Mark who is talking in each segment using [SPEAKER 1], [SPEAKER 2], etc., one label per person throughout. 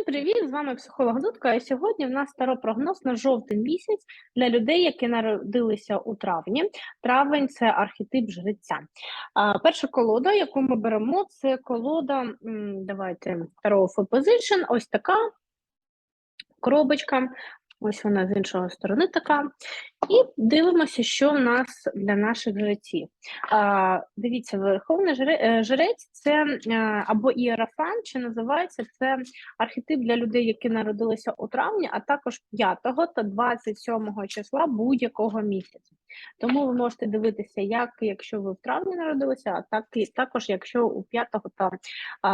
[SPEAKER 1] Всім привіт! З вами психолог Дудка. І сьогодні в нас старопрогноз на жовтий місяць для людей, які народилися у травні. Травень це архетип жреця. Перша колода, яку ми беремо, це колода. Давайте Tarot for Position. Ось така коробочка. Ось вона з іншої сторони така. І дивимося, що в нас для наших жреців. А, дивіться, верховний е, жрець це е, або іерафан, чи називається це архетип для людей, які народилися у травні, а також 5 та 27 числа будь-якого місяця. Тому ви можете дивитися, як якщо ви в травні народилися, а так і також якщо у 5 та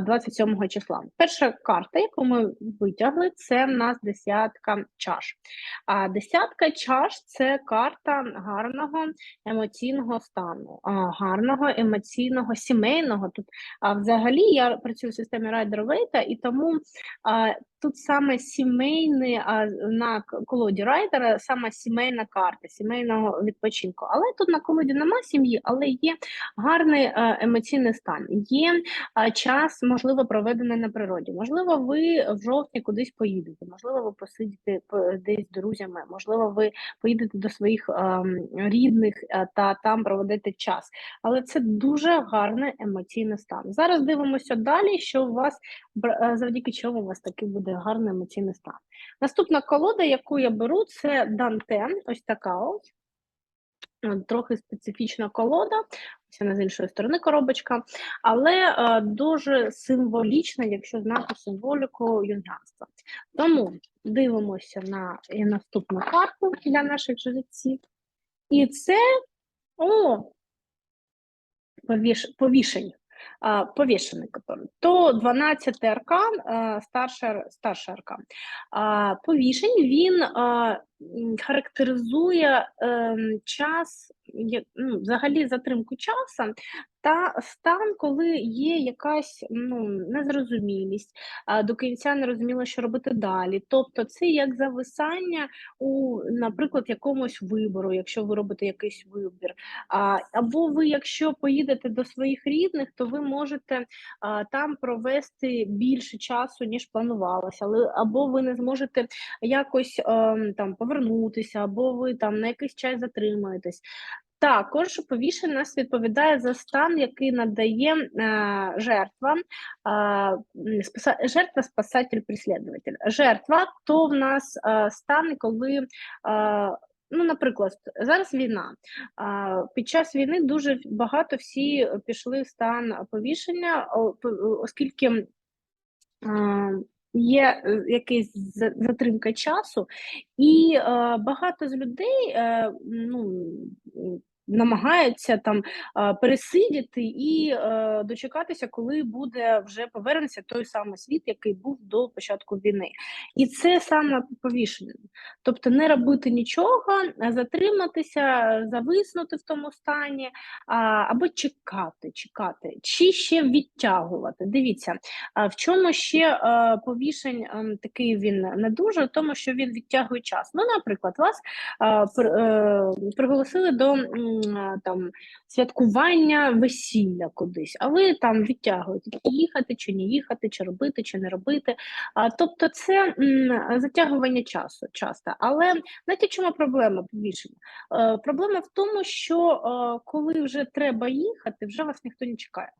[SPEAKER 1] 27 числа. Перша карта, яку ми витягли, це в нас десятка чаш. А десятка чаш це карта гарного емоційного стану, гарного емоційного сімейного. Тут а, взагалі я працюю в системі Райдер Вейта, і тому тут саме сімейний а, на колоді Райдера, саме сімейна карта, сімейного відпочинку. Але тут на колоді нема сім'ї, але є гарний е, емоційний стан. Є а, час, можливо, проведений на природі. Можливо, ви в жовтні кудись поїдете, можливо, ви посидите десь з друзями, можливо, ви поїдете до своїх ем, рідних е, та там проведете час. Але це дуже гарний емоційний стан. Зараз дивимося далі, що у вас е, завдяки чому у вас такий буде гарний емоційний стан. Наступна колода, яку я беру, це Данте, ось така ось. Е, Трохи специфічна колода, ось вона з іншої сторони коробочка, але е, дуже символічна, якщо знати символіку юнгянства. Тому дивимося на і наступну карту для наших жреців. І це о, повіш, повішень. Повішений который. То 12 аркан, старший, старший аркан. Повішень він характеризує ем, час, ну, взагалі затримку часу та стан, коли є якась ну, незрозумілість, до кінця не розуміло, що робити далі. Тобто це як зависання у, наприклад, якомусь вибору, якщо ви робите якийсь вибір. Або ви, якщо поїдете до своїх рідних, то ви можете там провести більше часу, ніж планувалося, але або ви не зможете якось ем, там повернутися, або ви там на якийсь час затримаєтесь. Також повішення нас відповідає за стан, який надає е, жертва, е, спаса, жертва, спасатель, преслідуватель. Жертва то в нас е, стан, коли е, Ну, наприклад, зараз війна. Під час війни дуже багато всі пішли в стан повішення, оскільки є е, якась затримка часу, і е, багато з людей е, ну, намагаються там пересидіти і е, дочекатися, коли буде вже повернеться той самий світ, який був до початку війни. І це саме повішення. Тобто не робити нічого, затриматися, зависнути в тому стані, або чекати, чекати, чи ще відтягувати. Дивіться, в чому ще е, повішень ем, такий він не дуже, тому, що він відтягує час. Ну, наприклад, вас е, пр- приголосили до там святкування весілля кудись, а ви там відтягуєте їхати чи не їхати, чи робити, чи не робити. А, тобто це затягування часу часто. Але знаєте, чому проблема повішення? Е, проблема в тому, що е, коли вже треба їхати, вже вас ніхто не чекає.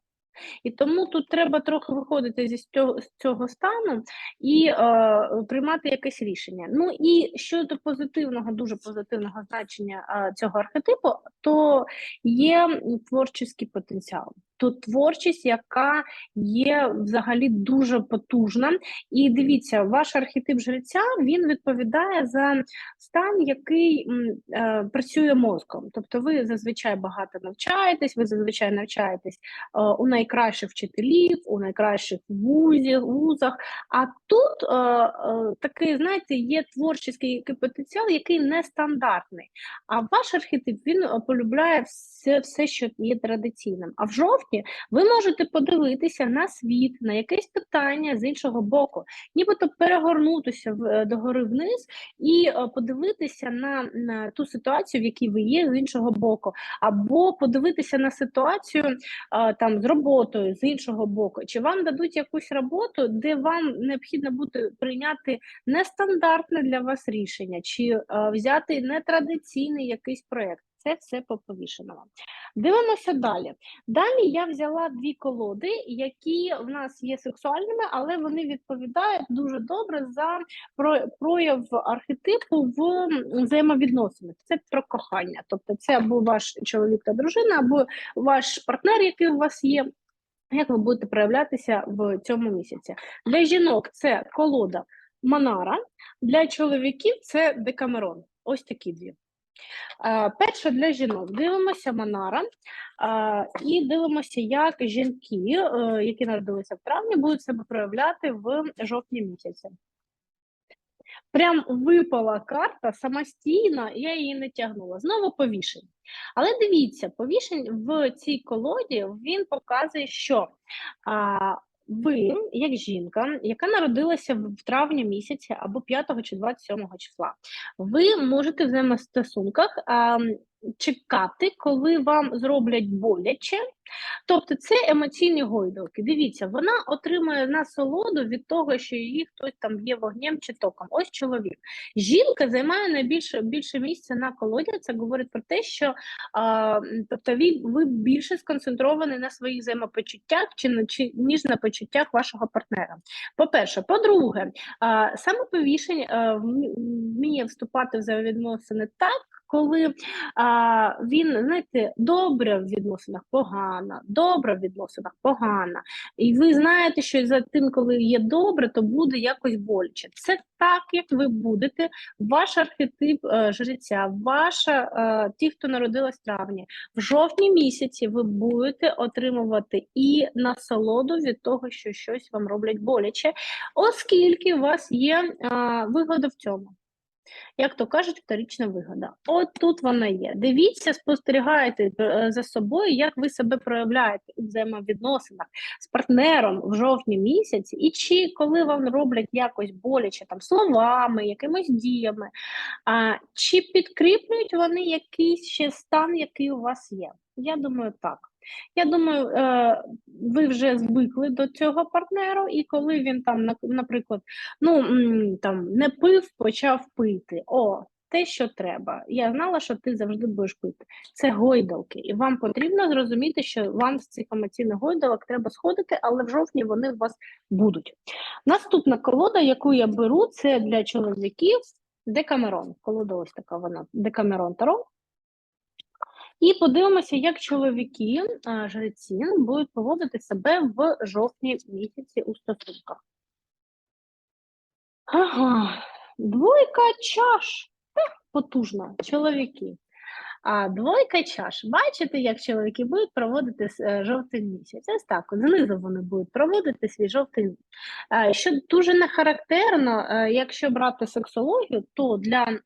[SPEAKER 1] І тому тут треба трохи виходити зі цього, з цього стану і е, приймати якесь рішення. Ну і щодо позитивного, дуже позитивного значення е, цього архетипу, то є творчий потенціал. Тут творчість, яка є взагалі дуже потужна. І дивіться, ваш архетип жреця він відповідає за стан, який е, працює мозком. Тобто, ви зазвичай багато навчаєтесь, ви зазвичай навчаєтесь е, у найкращих вчителів, у найкращих вузів, вузах. А тут е, е, такий, знаєте, є творчий потенціал, який нестандартний. А ваш архетип він е, полюбляє все, все, що є традиційним. А в жовтні ви можете подивитися на світ, на якесь питання з іншого боку, нібито перегорнутися в е, догори вниз і е, подивитися на, на ту ситуацію, в якій ви є з іншого боку, або подивитися на ситуацію там з роботою з іншого боку, чи вам дадуть якусь роботу, де вам необхідно буде прийняти нестандартне для вас рішення, чи взяти нетрадиційний якийсь проєкт. Це все по повішеному. Дивимося далі. Далі я взяла дві колоди, які в нас є сексуальними, але вони відповідають дуже добре за про- прояв архетипу в взаємовідносинах. Це про кохання. Тобто, це або ваш чоловік та дружина, або ваш партнер, який у вас є. Як ви будете проявлятися в цьому місяці? Для жінок це колода Монара, для чоловіків це Декамерон. Ось такі дві. Е, Перше для жінок дивимося Монара е, і дивимося, як жінки, е, які народилися в травні, будуть себе проявляти в жовтні місяці. Прям випала карта самостійно, я її не тягнула. Знову повішень. Але дивіться, повішень в цій колоді він показує, що а, ви, як жінка, яка народилася в травні місяці або 5 чи 27 числа, ви можете в взаємостосунках чекати, коли вам зроблять боляче. Тобто це емоційні гойдалки. Дивіться, вона отримує насолоду від того, що її хтось там б'є вогнем чи током. Ось чоловік. Жінка займає найбільше більше місця на колоді. Це говорить про те, що а, тобто ви, ви більше сконцентровані на своїх взаємопочуттях чи, чи ніж на почуттях вашого партнера. По-перше, по-друге, саме повішень вміє вступати в взаємовідносини так. Коли а, він, знаєте, добре в відносинах погано, добре в відносинах погано. І ви знаєте, що за тим, коли є добре, то буде якось боляче. Це так, як ви будете, ваш архетип е, життя, ваша, е, ті, хто народилась в травні, в жовтні місяці ви будете отримувати і насолоду від того, що щось вам роблять боляче, оскільки у вас є е, вигода в цьому. Як то кажуть, вторічна вигода. От тут вона є. Дивіться, спостерігайте е, за собою, як ви себе проявляєте у взаємовідносинах з партнером в жовтні місяці, і чи коли вам роблять якось боляче там словами, якимись діями, а, чи підкріплюють вони якийсь ще стан, який у вас є? Я думаю, так. Я думаю, е, ви вже звикли до цього партнеру, і коли він там, наприклад, ну там не пив, почав пити. О, те, що треба. Я знала, що ти завжди будеш пити. Це гойдалки, і вам потрібно зрозуміти, що вам з цих емоційних гойдалок треба сходити, але в жовтні вони у вас будуть. Наступна колода, яку я беру, це для чоловіків Декамерон. Колода ось така вона Декамерон Таро. І подивимося, як чоловіки, жреці, будуть поводити себе в жовтні місяці у стосунках. Ага, двойка чаш. Потужна, чоловіки. А двойка чаш. Бачите, як чоловіки будуть проводити е, жовтий місяць? Ось так, знизу вони будуть проводити свій жовтий місяць. Що дуже не характерно, е, якщо брати сексологію, то для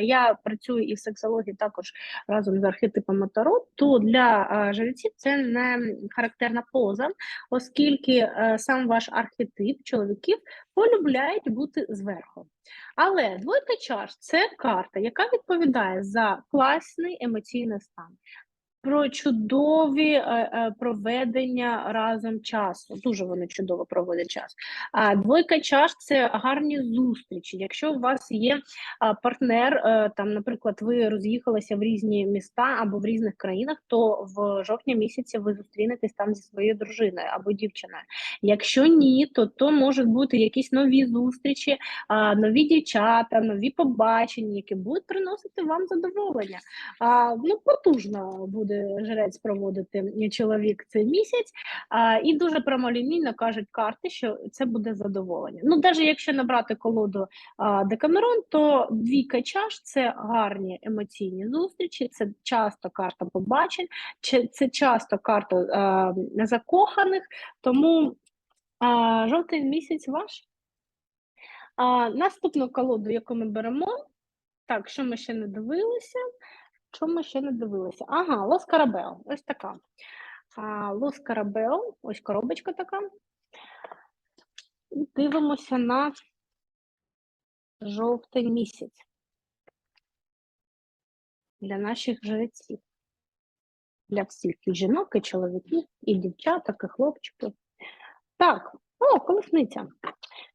[SPEAKER 1] я працюю і в сексології також разом з архетипами Таро, то для е, жреців це не характерна поза, оскільки сам ваш архетип чоловіків полюбляють бути зверху. Але двойка чаш це карта, яка відповідає за класний емоційний стан. Про чудові е, е, проведення разом часу. Дуже вони чудово проводять час. А двойка чаш це гарні зустрічі. Якщо у вас є партнер, е, там, наприклад, ви роз'їхалися в різні міста або в різних країнах, то в жовтні місяці ви зустрінетесь там зі своєю дружиною або дівчиною. Якщо ні, то то можуть бути якісь нові зустрічі, нові дівчата, нові побачення, які будуть приносити вам задоволення. Ну, потужно буде жрець проводити чоловік цей місяць, а, і дуже прямолінійно кажуть карти, що це буде задоволення. Ну, навіть якщо набрати колоду а, Декамерон, то двійка чаш це гарні емоційні зустрічі, це часто карта побачень, це часто карта а, закоханих, тому а, жовтий місяць ваш. А, наступну колоду, яку ми беремо, так, що ми ще не дивилися? Що ми ще не дивилися? Ага, Лос Карабел, ось така. А, Лос Карабел, ось коробочка така. І дивимося на жовтий місяць для наших жреців. Для всіх і жінок, і чоловіків, і дівчаток, і хлопчиків. Так, о, колесниця.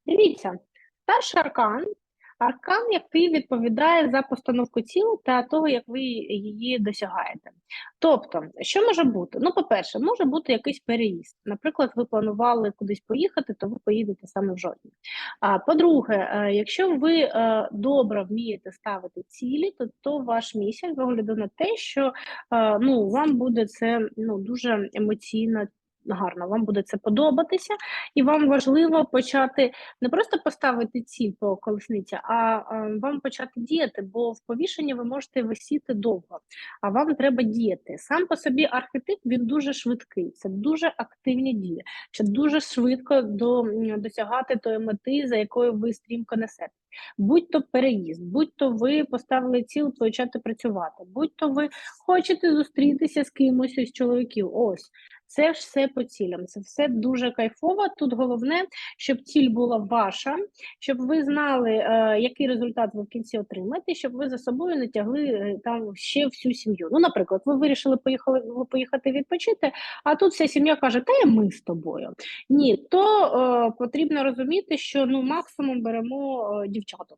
[SPEAKER 1] Дивіться, старший аркан, аркан, який відповідає за постановку цілі та того, як ви її досягаєте. Тобто, що може бути? Ну, по-перше, може бути якийсь переїзд. Наприклад, ви планували кудись поїхати, то ви поїдете саме в жовтні. А по-друге, е, якщо ви е, добре вмієте ставити цілі, то, то ваш місяць з огляду на те, що е, ну, вам буде це ну, дуже емоційно гарно, вам буде це подобатися, і вам важливо почати не просто поставити ціль по колесниці, а, вам почати діяти, бо в повішенні ви можете висіти довго, а вам треба діяти. Сам по собі архетип він дуже швидкий, це дуже активні дії, чи дуже швидко до, досягати тої мети, за якою ви стрімко несете. Будь-то переїзд, будь-то ви поставили ціл почати працювати, будь-то ви хочете зустрітися з кимось із чоловіків. Ось це все по цілям. Це все дуже кайфово. Тут головне, щоб ціль була ваша, щоб ви знали, е, який результат ви в кінці отримаєте, щоб ви за собою не тягли е, там ще всю сім'ю. Ну, наприклад, ви вирішили поїхали поїхати відпочити, а тут вся сім'я каже, та й ми з тобою. Ні, то е, потрібно розуміти, що ну максимум беремо е, дівчаток.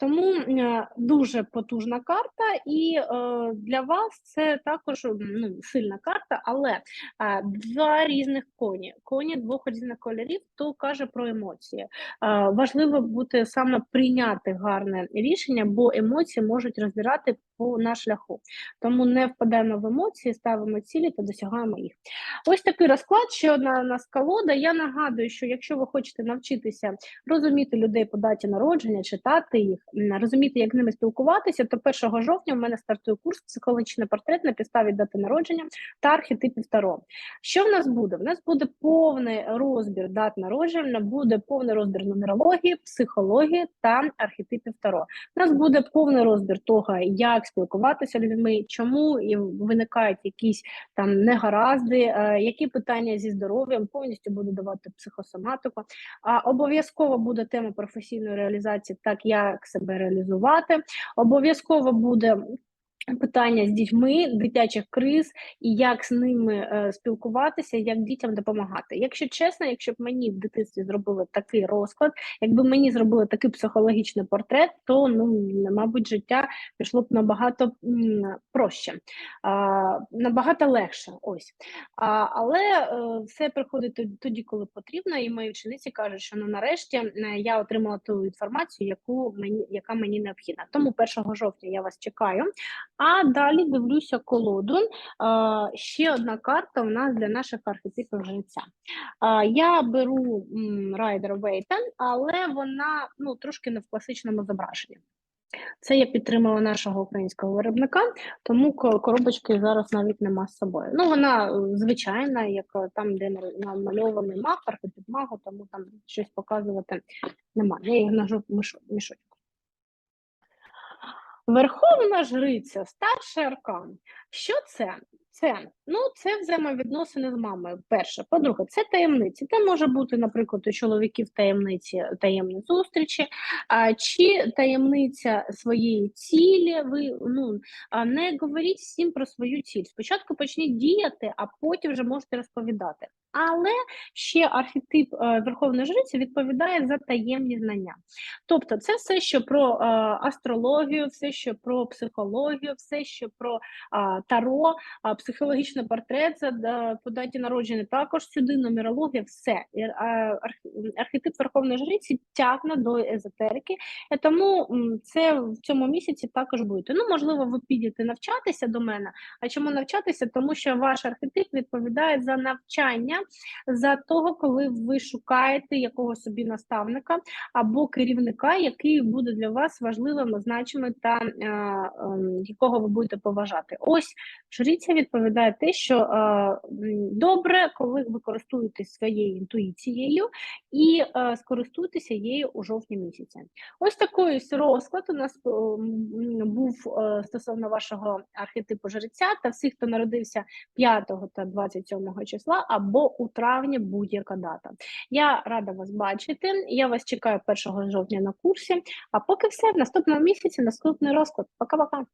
[SPEAKER 1] Тому е, дуже потужна карта, і е, для вас це також ну, сильна карта, але два різних коні. Коні двох різних кольорів, то каже про емоції. Важливо бути саме прийняти гарне рішення, бо емоції можуть розбирати по на шляху. Тому не впадаємо в емоції, ставимо цілі та досягаємо їх. Ось такий розклад, ще одна у нас колода. Я нагадую, що якщо ви хочете навчитися розуміти людей по даті народження, читати їх, розуміти, як з ними спілкуватися, то 1 жовтня в мене стартує курс психологічний портрет на підставі дати народження та архетипів Таро. Що в нас буде? В нас буде повний розбір дат народження, буде повний розбір нумерології, психології та архетипів Таро. У нас буде повний розбір того, як спілкуватися людьми, чому виникають якісь там негаразди, е, які питання зі здоров'ям, повністю буду давати психосоматику. А обов'язково буде тема професійної реалізації, так як себе реалізувати. Обов'язково буде Питання з дітьми, дитячих криз і як з ними е, спілкуватися, як дітям допомагати. Якщо чесно, якщо б мені в дитинстві зробили такий розклад, якби мені зробили такий психологічний портрет, то ну мабуть життя пішло б набагато м, проще, а, набагато легше. Ось а, але е, все приходить тоді, коли потрібно, і мої учениці кажуть, що ну нарешті е, я отримала ту інформацію, яку мені яка мені необхідна. Тому 1 жовтня я вас чекаю. А далі дивлюся колоду. Ще одна карта у нас для наших архетипів життя. Я беру Райдер Вейтен, але вона ну, трошки не в класичному зображенні. Це я підтримала нашого українського виробника, тому коробочки зараз навіть нема з собою. Ну, вона е, звичайна, як е, там, де намальований маг, архетип магу, тому там щось показувати немає. Я їх нажу мішочок. Верховна жриця, старший аркан. Що це? Це ну, це взаємовідносини з мамою. Перше, по-друге, це таємниці. Це може бути, наприклад, у чоловіків таємниці таємні зустрічі, а, чи таємниця своєї цілі. Ви ну не говоріть всім про свою ціль. Спочатку почніть діяти, а потім вже можете розповідати. Але ще архетип е, Верховної Жриці відповідає за таємні знання. Тобто, це все, що про е, астрологію, все, що про психологію, все, що про таро, психологічний портрет за е, по даті народження, також сюди нумерологія, все. Архетип Верховної Жриці тягне до езотерики, тому це в цьому місяці також буде. Ну, можливо, ви підете навчатися до мене. А чому навчатися? Тому що ваш архетип відповідає за навчання за того, коли ви шукаєте якогось собі наставника або керівника, який буде для вас важливим, значимим та е, ем, якого ви будете поважати. Ось жриця відповідає те, що е, добре, коли ви користуєтесь своєю інтуїцією і е, скористуйтеся її у жовтні місяці. Ось такий розклад у нас е, був е, стосовно вашого архетипу жреця та всіх, хто народився 5 та 27 числа або у травні будь-яка дата. Я рада вас бачити. Я вас чекаю 1 жовтня на курсі. А поки все в наступному місяці, наступний розклад. Пока-пока.